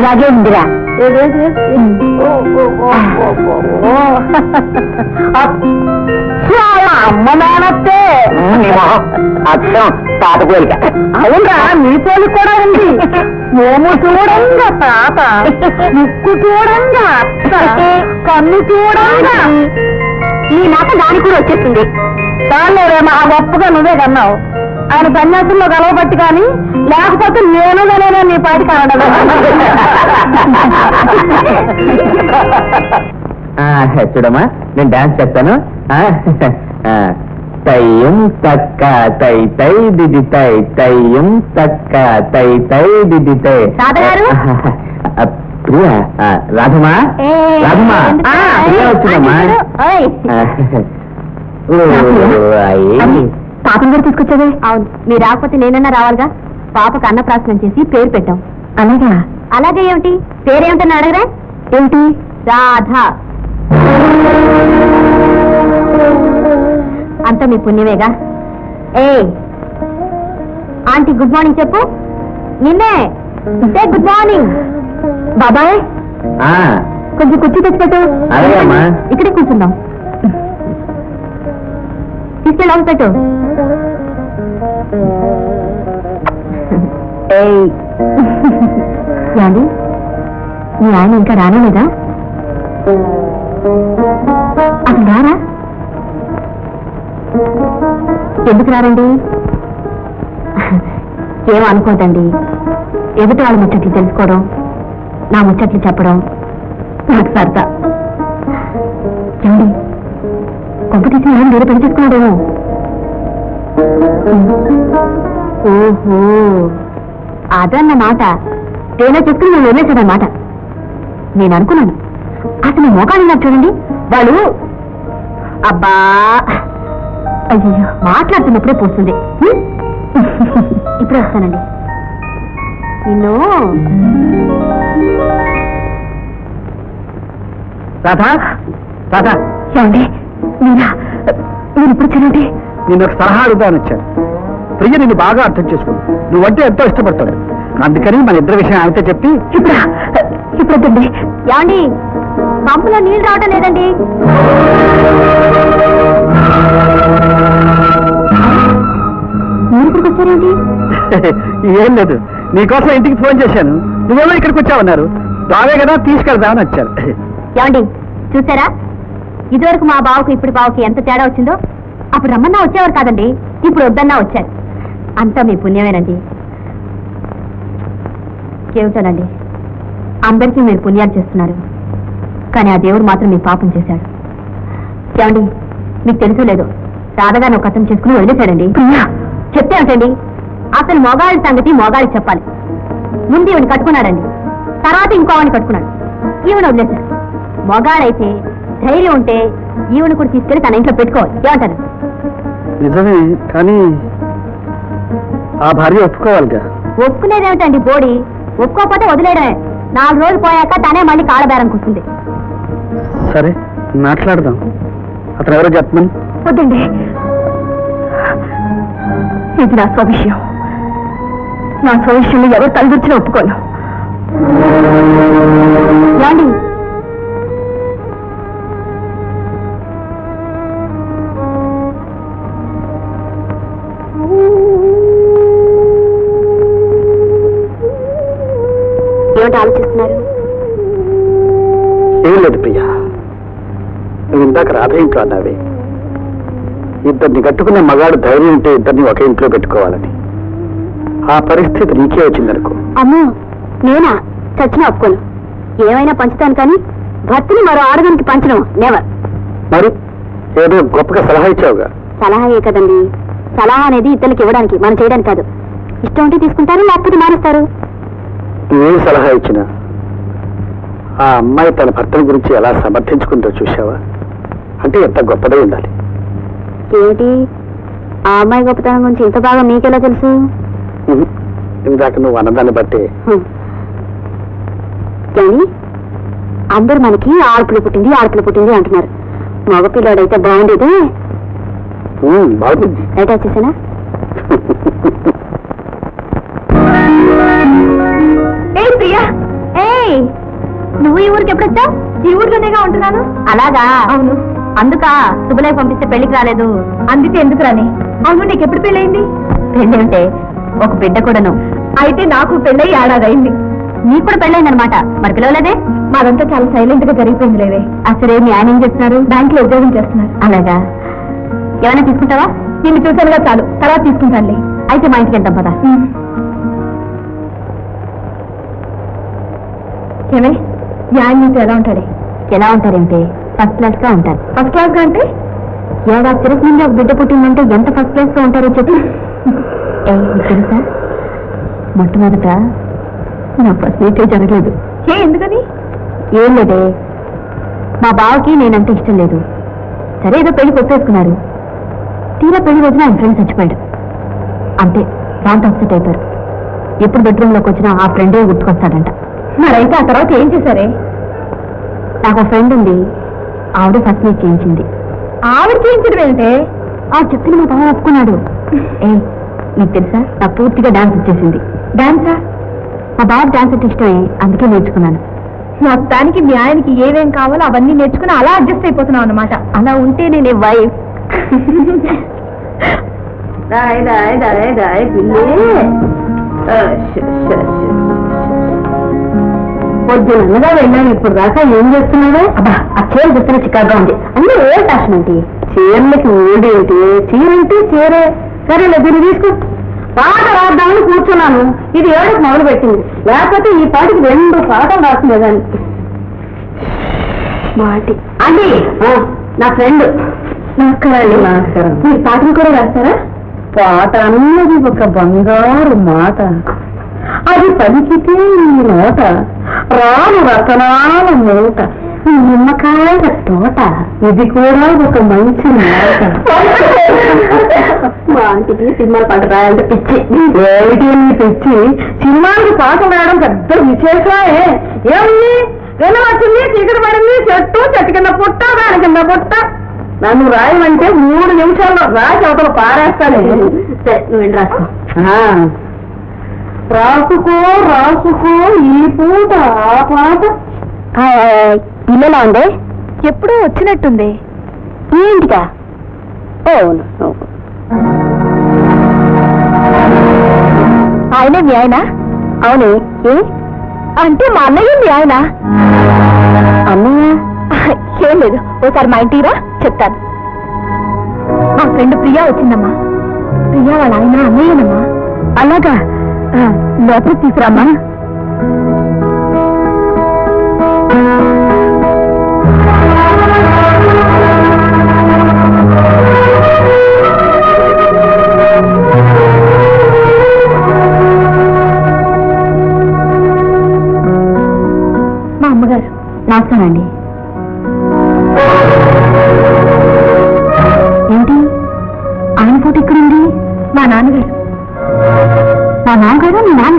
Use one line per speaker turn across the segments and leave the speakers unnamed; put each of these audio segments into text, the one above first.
నీలాగే ఉందిరా చాలా అమ్మ
అర్థం తాత పోలిక
అవునరా నీ పోలి కూడా ఉంది. మోము చూడంగా తాత. ముక్కు చూడంగా అత్త. కన్ను చూడంగా.
ఈ నాట దాని కూడా వచ్చేస్తుంది
చాలేరే మా గొప్పగా నువ్వే కన్నావు. ఆయన సన్యాసంలో కలవబట్టి కానీ లేకపోతే నేను నేనే నీ పాటి కావడం
చూడమ్మా నేను డాన్స్ చేస్తాను. ఆ, ఆ, తయ్యం తక్క తై తై దిది తై తయ్యం తక్క తై తై దిది తై. ప్రియా ఆ, రాధమా రాధమా
ఆ, పాపం కూడా తీసుకొచ్చావే? అవును. మీరు రాకపోతే నేనన్నా రావాలిగా? పాపకు అన్నప్రాసనం చేసి పేరు పెట్టాం. అలాగా? అలాగే ఏమిటి? పేరేమిటని అడగరా? ఏమిటి? రాధ. అంతా మీ పుణ్యమేగా? ఏ ఆంటీ గుడ్ మార్నింగ్ చెప్పు. నిన్నే సే గుడ్ మార్నింగ్. బాబాయ్
ఆ,
కొంచెం కుర్చీ తెచ్చిపెట్టు.
అలాగే అమ్మా.
ఇక్కడే కూర్చుందాం. తీసుకెళ్ళి పెట్టు. మీ ఆయన ఇంకా రానేలేదా? అసలు రారా? ఎందుకు రారండి? ఏం అనుకోదండి. ఎదుటి వాళ్ళ ముచ్చట్లు తెలుసుకోవడం నా ముచ్చట్లు చెప్పడం నాకు సరదా. కొంప తీసి ఆయన వేరే పెళ్ళి చేసుకున్నాడేమో. ఓహో. అదన్నమాట తేనె చెప్పుకుని నేను వదిలేసాడన్నమాట నేను అనుకున్నాను. అసలు మోకాలు ఉన్నారు చూడండి. వాళ్ళు అబ్బా. అయ్యో మాట్లాడుతున్నప్పుడే పోస్తుంది? ఇప్పుడే వస్తానండి. నిన్ను
రాధా రాధా.
ఏమండి? మీరా మీరు ఇప్పుడు చూడండి
నేను ఒక సలహా అడుగుదాని వచ్చాను. ప్రియ నిన్ను బాగా అర్థం చేసుకుంది నువ్వంటే ఎంతో ఇష్టపడతాడు అందుకని మన ఇద్దరి విషయం ఆమెతో చెప్పి
ఇప్పుడు? ఇప్పుడు వద్దండి ఏమండి? పంపులో నీళ్ళు రావటం లేదండి. మీరు
ఏం లేదు. నీకోసం ఇంటికి ఫోన్ చేశాను. నువ్వేమో ఇక్కడికి వచ్చావన్నారు. రావే కదా తీసుకెళ్దామని
ఏమండి చూసారా? ఇదివరకు మా బావకు ఇప్పుడు బావకి ఎంత తేడా వచ్చిందో అప్పుడు రమ్మన్నా వచ్చేవారు కాదండి. ఇప్పుడు వద్దన్నా వచ్చారు. అంతా మీ పుణ్యమేనండి. ఏమిటోనండి? అందరికీ మీరు పుణ్యాలు చేస్తున్నారు. కానీ ఆ దేవుడు మాత్రం మీ పాపం చేశాడు. ఏమండి? మీకు తెలుసు లేదు? రాధగారిని ఒక అర్థం చేసుకుని వదిలేశాడండి. చెప్తే ఏంటండి అసలు మొగాళ్ళ సంగతి మొగాళ్ళకి చెప్పాలి. ముందు ఈవిని కట్టుకున్నాడండి. తర్వాత ఇంకో ఆవిడ కట్టుకున్నాడు. ఈవిడ వదిలేశాడు. మొగాడైతే ధైర్యం ఉంటే ఈవిని కూడా తీసుకెళ్ళి తన ఇంట్లో పెట్టుకోవాలి ఏమంటారు?
నిజమే కానీ ఆ భార్య ఒప్పుకోవాలిగా.
ఒప్పుకునేది ఏమిటండి బోడి? ఒప్పుకోకపోతే వదిలేయడమే. నాలుగు రోజులు పోయాక తనే మళ్ళీ కాళ్ళబేరం కూర్చుంది
సరే మాట్లాడదాం. అతను ఎవరో చెప్పమని.
వద్దండి. ఇది నా స్వవిషయం. నా స్వవిషయంలో ఎవరు తలదూర్చినా ఒప్పుకోను.
రాధ ఇంట్లో అన్నావే. ఇద్దరిని కట్టుకునే మగాడు ధైర్యం ఉంటే ఇద్దరిని ఒకే ఇంట్లో పెట్టుకోవాలని. ఆ పరిస్థితి నీకే వచ్చిందనుకో.
అమ్మో నేనా? చచ్చిన ఒప్పుకోను. ఏమైనా పంచుతాను కానీ భర్తని మరో ఆడదానికి పంచడం నెవర్
మరి ఏదో గొప్పగా సలహా ఇచ్చావుగా.
సలహాయే కదండి. సలహా అనేది ఇతరులకు ఇవ్వడానికి మనం చేయడానికి కాదు. ఇష్టం ఉంటే తీసుకుంటారు లేకపోతే మానేస్తారు.
నువ్వేం సలహా ఇచ్చినా? ఆ అమ్మాయి తన భర్తల గురించి ఎలా సమర్థించుకుందో చూసావా అంటే ఎంత గొప్పదై ఉండాలి?
ఏమిటి? ఆ అమ్మాయి గొప్పతనం గురించి ఇంత బాగా మీకెలా తెలుసు.
ఇందాక నువ్వు అన్నదాన్ని బట్టి.
కానీ అందరూ మనకి ఆడపిల్ల పుట్టింది ఆడపిల్ల పుట్టింది అంటున్నారు. మగపిల్లాడైతే బాగుండేదే.
బాగుంది
రైట్ వచ్చేసానా ఏ ప్రియా! ఏ నువ్వు ఈ ఊరికి ఎప్పుడు వచ్చావు ఈ ఊర్లోనేగా ఉంటున్నాను? అలాగా? అవును. అందుక శుభలేఖ పంపిస్తే పెళ్ళికి రాలేదు. అందుకే ఎందుకు రాని? అవును నీకు ఎప్పుడు పెళ్ళయింది? పెళ్ళి ఉంటే ఒక బిడ్డ కూడాను. అయితే నాకు పెళ్ళయి ఏడాదైంది నీకు కూడా పెళ్ళైందనమాట మరి పిలవలేదే? మాదంతా చాలా సైలెంట్గా జరిగిపోయింది లేవే. అసలే మీ ఆయన ఏం చేస్తున్నారు? బ్యాంక్లో ఉద్యోగం చేస్తున్నారు. అలాగా. ఏమైనా తీసుకుంటావా? నిన్ను చూసానుగా చాలు. తర్వాత తీసుకుంటానులే. అయితే మా ఇంటికి వెళ్తాం పదా. ఏమే? న్యాయం నీతో ఎలా ఉంటాడే? ఎలా ఉంటారంటే? ఫస్ట్ క్లాస్గా ఉంటారు. ఫస్ట్ క్లాస్గా అంటే ఏడా తిరుగు నుండి ఒక బిడ్డ పుట్టిందంటే ఎంత ఫస్ట్ క్లాస్గా ఉంటారో చెప్పి. తెలుసా? మొట్టమొదట నా ఫస్ట్ మీటే జరగలేదు. ఏ ఎందుకని? ఏం లేదే. మా బావకి నేనంటే ఇష్టం లేదు. సరే ఏదో పెళ్ళి కొట్టేసుకున్నారు. తీరా పెళ్ళి రోజున ఆయన ఫ్రెండ్ చచ్చిపోయాడు. అంతే దాంతో అప్సెట్ అయిపోయారు. ఎప్పుడు బెడ్రూమ్లోకి వచ్చినా ఆ ఫ్రెండే గుర్తుకొస్తాడంట. మరైతే ఆ తర్వాత ఏం చేశారే? నాకు ఫ్రెండ్ ఉంది. ఆవిడ ఫస్ట్ చేయించింది. ఆవిడ చేయించడం ఏంటే? ఆ చెప్పిన మా బావ ఒప్పుకున్నాడు. ఏ నీకు తెలుసా? నాకు పూర్తిగా డాన్స్ వచ్చేసింది. డాన్సా? మా బావ డాన్స్ అంటే ఇష్టమే అందుకే నేర్చుకున్నాను. మొత్తానికి మీ ఆయనకి ఏమేం కావాలో అవన్నీ నేర్చుకుని అలా అడ్జస్ట్ అయిపోతున్నావు అనమాట అలా ఉంటే నేను వైఫ్ రాయ్ రాయ్ రాయ్ రాయ్ పిల్లి పొద్దునగా వెళ్ళాను ఇప్పుడు దాకా ఏం చేస్తున్నావే? అబ్బా ఆ చీర చూస్తున్న చికాగా ఉంది. అన్ని ఏ ఫ్యాషన్ ఏంటి చీరలకి ఊడేంటి చీర అంటే చీరే. సరేలే దీన్ని తీసుకో. పాట రాద్దామని కూర్చున్నాను. ఇది ఏడుకు మొదలు పెట్టింది లేకపోతే ఈ పాటికి రెండు పాటలు రాసిందేదాన్ని మాటి. అండి నా ఫ్రెండ్ నమస్కారం. నమస్కారం. మీరు పాటలు కూడా రాస్తారా? పాట అన్నది ఒక బంగారు మాట. అది పలికితే ఈ నోట రాను రతనాల మూట నిమ్మకాయల తోట. ఇది కూడా ఒక మంచి మాట. మా ఆంటీకి సినిమాల పాట రాయాలంటే పిచ్చి. ఏమిటి పిచ్చి? సినిమాలకి పాటలు రాయడం పెద్ద విశేషమే. ఏముంది? వెన్న వచ్చింది చీకటి పడింది చెట్టు చెట్టు కింద పుట్ట దాని కింద పుట్ట. నన్ను రాయమంటే మూడు నిమిషాల్లో రాసి అవతల పారేస్తాను. నువ్వు రాసుకో. రాసుకో రాసుకో ఈ పూట ఆ పాట. ఇల్లులా ఉంది ఎప్పుడూ వచ్చినట్టుంది. ఇంటికా అవును. ఆయనే మీ ఆయన? అవునే. ఏ? అంటే మా అన్నయ్య మీ ఆయన? అన్నయ్య? ఏం లేదు. ఓసారి మా ఇంటిరా చెప్తాను. మా ఫ్రెండ్ ప్రియా వచ్చిందమ్మా. ప్రియా వాళ్ళ ఆయన అన్నయ్యనమ్మా. అలాగా. లోపలికి తీసుకురామ్మా.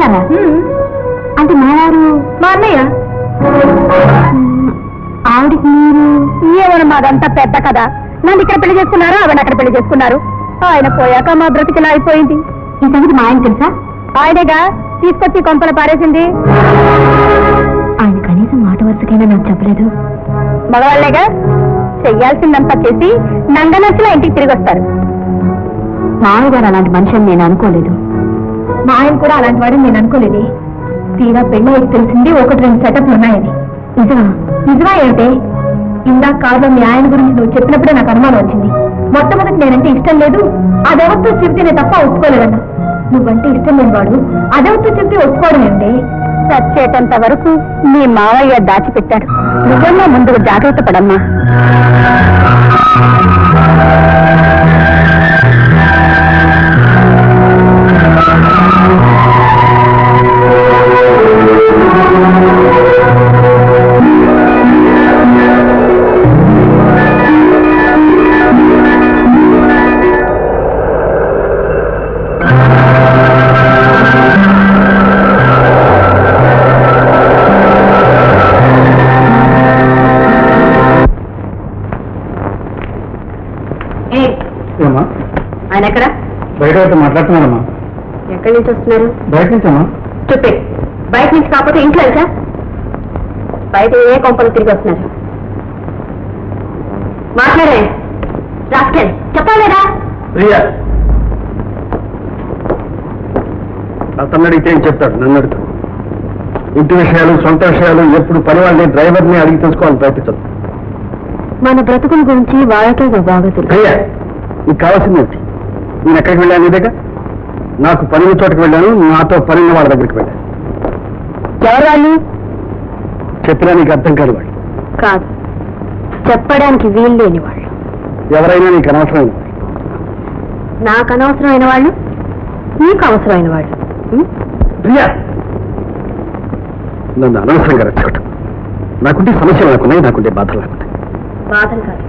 నాన్నగారు అంటే మా వారు మా అన్నయ్య. ఆవిడికి మీరు? ఏమన్నా మాదంతా పెద్ద కదా నన్ను ఇక్కడ పెళ్ళి చేసుకున్నారు? ఆవిడ అక్కడ పెళ్ళి చేసుకున్నారు. ఆయన పోయాక మా బ్రతికిలా అయిపోయింది. ఈ సంగతి మా ఆయన తెలుసా? ఆయనేగా? తీసుకొచ్చి కొంపలు పారేసింది. ఆయన కనీసం మాట వరుసకైనా నాకు చెప్పలేదు. మగవాళ్ళేగా చెయ్యాల్సిందంతా చేసి నంగనచ్చిలా ఇంటికి తిరిగి వస్తారు మామగారు అలాంటి మనిషి అని నేను అనుకోలేదు. మా ఆయన కూడా అలాంటి వాడని నేను అనుకోలేదు. తీరా పెళ్ళి తెలిసింది ఒకటి రెండు సెటప్లు ఉన్నాయని. నిజమా? నిజమా ఏంటే ఇందాక కారులో మీ ఆయన గురించి నువ్వు చెప్పినప్పుడే నాకు అనుమానం వచ్చింది. మొట్టమొదటి నేనంటే ఇష్టం లేదు అదెవరితో చెప్తే నేను తప్ప ఒప్పుకోలేదన్నా. నువ్వంటే ఇష్టం లేని వాడు అదెవరితో చెప్తే ఒప్పుకోవడం ఏంటి చచ్చేటంత వరకు మీ మావయ్య దాచిపెట్టాడు. నిజంగా ముందుకు జాగ్రత్త పడమ్మా.
బయట అయితే మాట్లాడుతున్నారమ్మా
ఎక్కడి నుంచి వస్తున్నారు?
బయట నుంచమ్మా.
స్టూపిడ్ బయట నుంచి కాకపోతే ఇంట్లో వెళ్తా. బయట ఏ కొంపలు తిరిగి వస్తున్నారు? మాట్లాడే. రాస్కెల్ చెప్పాలేదా
ప్రియా. అతను అడిగితే ఏం చెప్తాడు? నన్ను అడుగుతాడు ఇంటి విషయాలు సొంత విషయాలు ఎప్పుడు పని వాళ్ళని డ్రైవర్ని అడిగి తెలుసుకోవాలని ప్రయత్నించదు
మన బ్రతుకుల గురించి వాళ్ళకే బాగా తెలుసు.
ప్రియా నీకు కావాల్సింది ఏంటి? నేను ఎక్కడికి వెళ్ళాను దగ్గర నాకు పని ఉన్న చోటకి వెళ్ళాను నాతో పని ఉన్న వాళ్ళ దగ్గరికి వెళ్ళాను.
ఎవరు వాళ్ళు
చెప్పినా నీకు అర్థం కాదు వాళ్ళు.
కాదు. చెప్పడానికి వీలు లేని వాళ్ళు.
ఎవరైనా నీకు అనవసరమైన.
నాకు అనవసరమైన వాళ్ళు? నీకు అవసరమైన వాళ్ళు. ఉం?
ప్రియా! నన్ను అనవసరంగా రెచ్చగొట్టు. నాకుంటే సమస్యలు నాకున్నాయి నాకుంటే బాధలు నాకున్నాయి
బాధలు కాదు.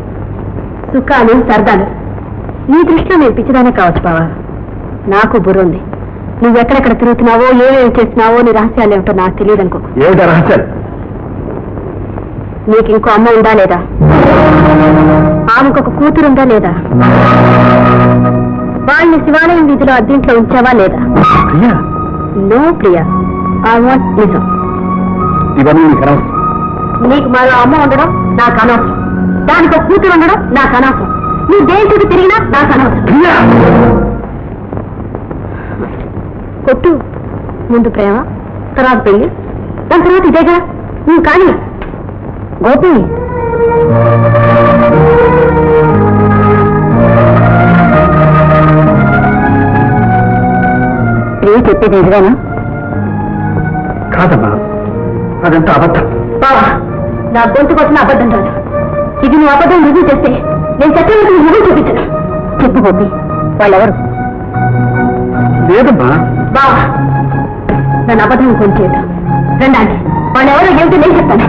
సుఖాలు సరదాలు. నీ దృష్టిలో నేను పిచ్చిదానే కావచ్చు బావా. నాకు బుర్ర ఉంది. నువ్వు ఎక్కడెక్కడ తిరుగుతున్నావో ఏమేమి చేస్తున్నావో నీ రహస్యాలు ఏమిటో నాకు తెలియదు అనుకో
ఏమిటా రహస్యాలు?
నీకు ఇంకో అమ్మ ఉందా లేదా? ఆమెకు ఒక కూతురు ఉందా లేదా? వాళ్ళని శివాలయం వీధిలో అద్దీంట్లో ఉంచావా లేదా?
Priya.
No Priya. I want నిజం.
ఇవన్నీ నీకు అనవసరం.
నీకు మరో అమ్మ ఉండడం నాకు అనవసరం. దానికి ఒక కూతురు ఉండడం నాకు అనవసరం. నీ చుట్టూ తిరిగినా నాకు అనవసరం. కొట్టు. ముందు ప్రేమ తర్వాత పెళ్ళి దాని తర్వాత ఇదేగా నువ్వు కానీ గోపి. ప్రియ చెప్పేది నిజమేనా?
కాదమ్మా. అదంతా అబద్ధం.
బావా నా గొంతు కోసం అబద్ధం రాదు ఇది నువ్వు అబద్ధం రుజువు చేస్తే నేను చెప్పినట్టు నువ్వు చూపించను చెప్పు గోపి వాళ్ళెవరు?
లేదమ్మా.
బావా నన్ను అబద్ధం కొంచేట రండి వాళ్ళెవరో ఏమిటి నేను చెప్తాను.